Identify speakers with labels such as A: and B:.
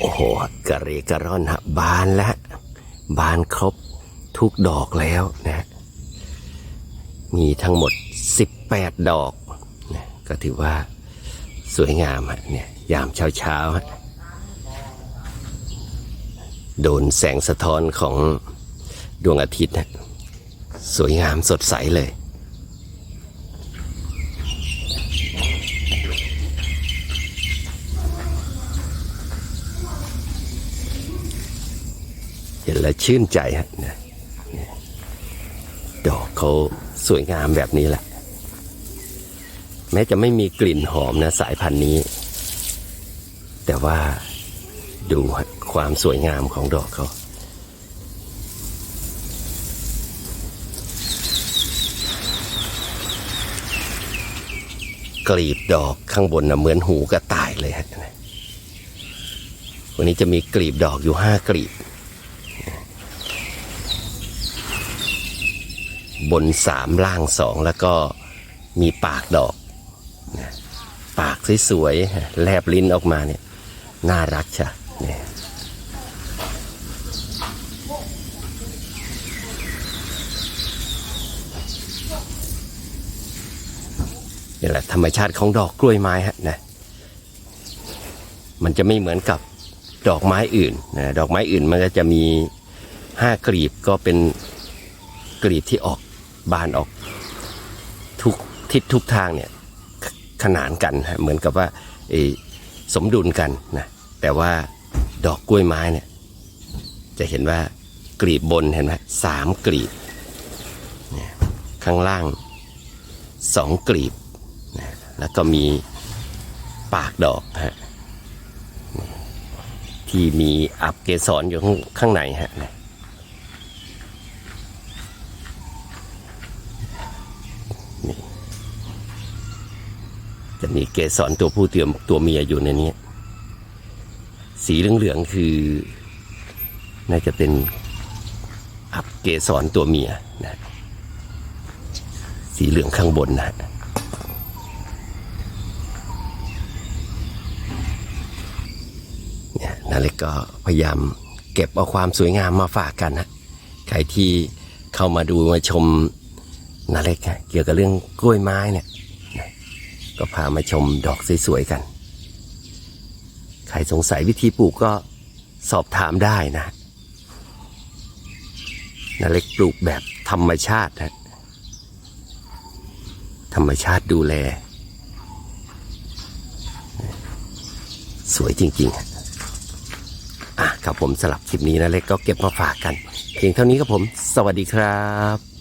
A: โอ้โหกระเรกระร่อนฮะบานแล้วบานครบทุกดอกแล้วนะ มีทั้งหมด 18 ดอกนะก็ถือว่าสวยงามฮะเนี่ยยามเช้าเช้าๆฮะโดนแสงสะท้อนของดวงอาทิตย์นะสวยงามสดใสเลย เห็นแล้วชื่นใจฮะดอกเขาสวยงามแบบนี้แหละ แม้จะไม่มีกลิ่นหอมนะสายพันธุ์นี้ แต่ว่าดูความสวยงามของดอกเขากลีบดอกข้างบนนะเหมือนหูกระต่ายเลยฮะวันนี้จะมีกลีบดอกอยู่ห้ากลีบ บนสามล่างสองแล้วก็มีปากดอก ปากสวยๆแลบลิ้นออกมาเนี่ยน่ารักชะเนี่ยนี่แหละธรรมชาติของดอกกล้วยไม้ฮะนะมันจะไม่เหมือนกับดอกไม้อื่นนะดอกไม้อื่นมันก็จะมีห้ากลีบก็เป็นกลีบที่ออก บานออกทุกทิศทุกทางเนี่ยขนานกันฮะเหมือนกับว่าสมดุลกันนะแต่ว่าดอกกล้วยไม้เนี่ยจะเห็นว่ากลีบบนเห็นไหมสามกลีบข้างล่างสองกลีบนะแล้วก็มีปากดอกฮะที่มีอับเกสรอยู่ข้างในฮะ จะมีเกสรตัวผู้เตรียมตัวเมียอยู่ในนี้ สีเหลืองๆคือ น่าจะเป็นอับเกสรตัวเมียนะ สีเหลืองข้างบนนะเนี่ยนาเล็กก็พยายามเก็บเอาความสวยงามมาฝากกันนะใครที่เข้ามาดูมาชมนาเล็กเกี่ยวกับเรื่องกล้วยไม้เนี่ย ก็พามาชมดอกสวยๆกัน ใครสงสัยวิธีปลูกก็สอบถามได้นะนาเล็กปลูกแบบธรรมชาตินะธรรมชาติดูแล สวยจริงๆอะครับผมสลับคลิปนี้นะเล็กก็เก็บมาฝากกัน เพียงเท่านี้ครับผม สวัสดีครับ